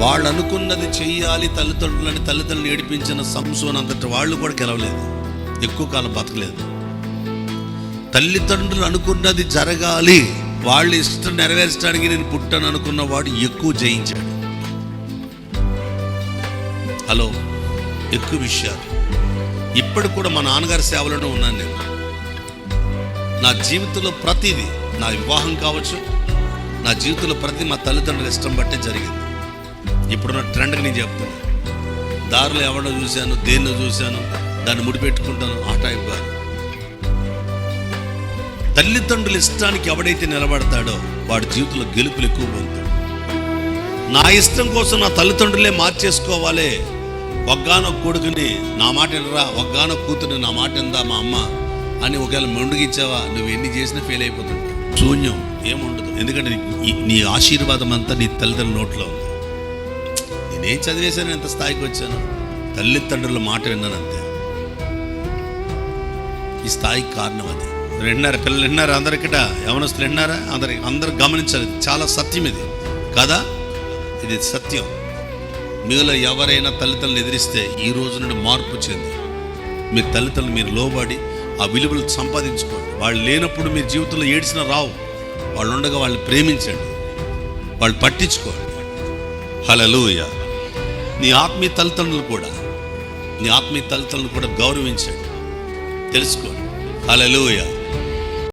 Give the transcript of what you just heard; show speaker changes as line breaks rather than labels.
వాళ్ళు అనుకున్నది చెయ్యాలి తల్లిదండ్రులని తల్లిదండ్రులు ఏడిపించిన సంసోన్ అంతటి వాళ్ళు కూడా గెలవలేదు. ఎక్కువ కాలం బతకలేదు. తల్లిదండ్రులు అనుకున్నది జరగాలి వాళ్ళ ఇష్టం నెరవేర్చడానికి నేను పుట్టాను అనుకున్న వాడు ఎక్కువ జయించాడు. హలో ఎక్కువ విషయాలు. ఇప్పటికి కూడా మా నాన్నగారి సేవలోనే ఉన్నాను నేను. నా జీవితంలో ప్రతిదీ నా వివాహం కావచ్చు నా జీవితంలో ప్రతి మా తల్లిదండ్రుల ఇష్టం బట్టే జరిగింది. ఇప్పుడున్న ట్రెండ్కి నేను చెప్తాను దారిలో ఎవరినో చూశాను దేన్నో చూశాను దాన్ని ముడిపెట్టుకుంటాను ఆ టైప్ కాదు. తల్లిదండ్రుల ఇష్టానికి ఎవడైతే నిలబడతాడో వాడి జీవితంలో గెలుపులు ఎక్కువ పొందుతాడు. నా ఇష్టం కోసం నా తల్లిదండ్రులే మార్చేసుకోవాలి. ఒగ్గానొక కొడుకుని నా మాట వినరా ఒగ్గానొక కూతురు నా మాట ఎందా మా అమ్మ అని ఒకవేళ మొండుగిచ్చావా నువ్వు ఎన్ని చేసినా ఫెయిల్ అయిపోతుంది శూన్యం ఏముండదు. ఎందుకంటే నీ- నీ ఆశీర్వాదం అంతా నీ తల్లిదండ్రుల నోట్లో ఉంది. నేనేం చదివేశాను ఎంత స్థాయికి వచ్చాను? తల్లిదండ్రుల మాట విన్నాను అంతే. ఈ స్థాయికి కారణం అది. విన్నారు? పిల్లలు విన్నారా? అందరికిట యవనస్తులు విన్నారా? అందరి అందరు గమనించాలి. చాలా సత్యం ఇది. కదా? ఇది సత్యం. మీలో ఎవరైనా తల్లిదండ్రులు ఎదిరిస్తే ఈ రోజు నుండి మార్పు చెంది. మీ తల్లిదండ్రులు మీరు లోబడి ఆ విలువలు సంపాదించుకోండి. వాళ్ళు లేనప్పుడు మీ జీవితంలో ఏడ్చిన రావు. వాళ్ళు ఉండగా వాళ్ళని ప్రేమించండి. వాళ్ళు పట్టించుకోండి. హలలుయా నీ ఆత్మీయ తల్లిదండ్రులు కూడా నీ ఆత్మీయ తల్లిదండ్రులు కూడా గౌరవించాడు. తెలుసుకో హలలుయ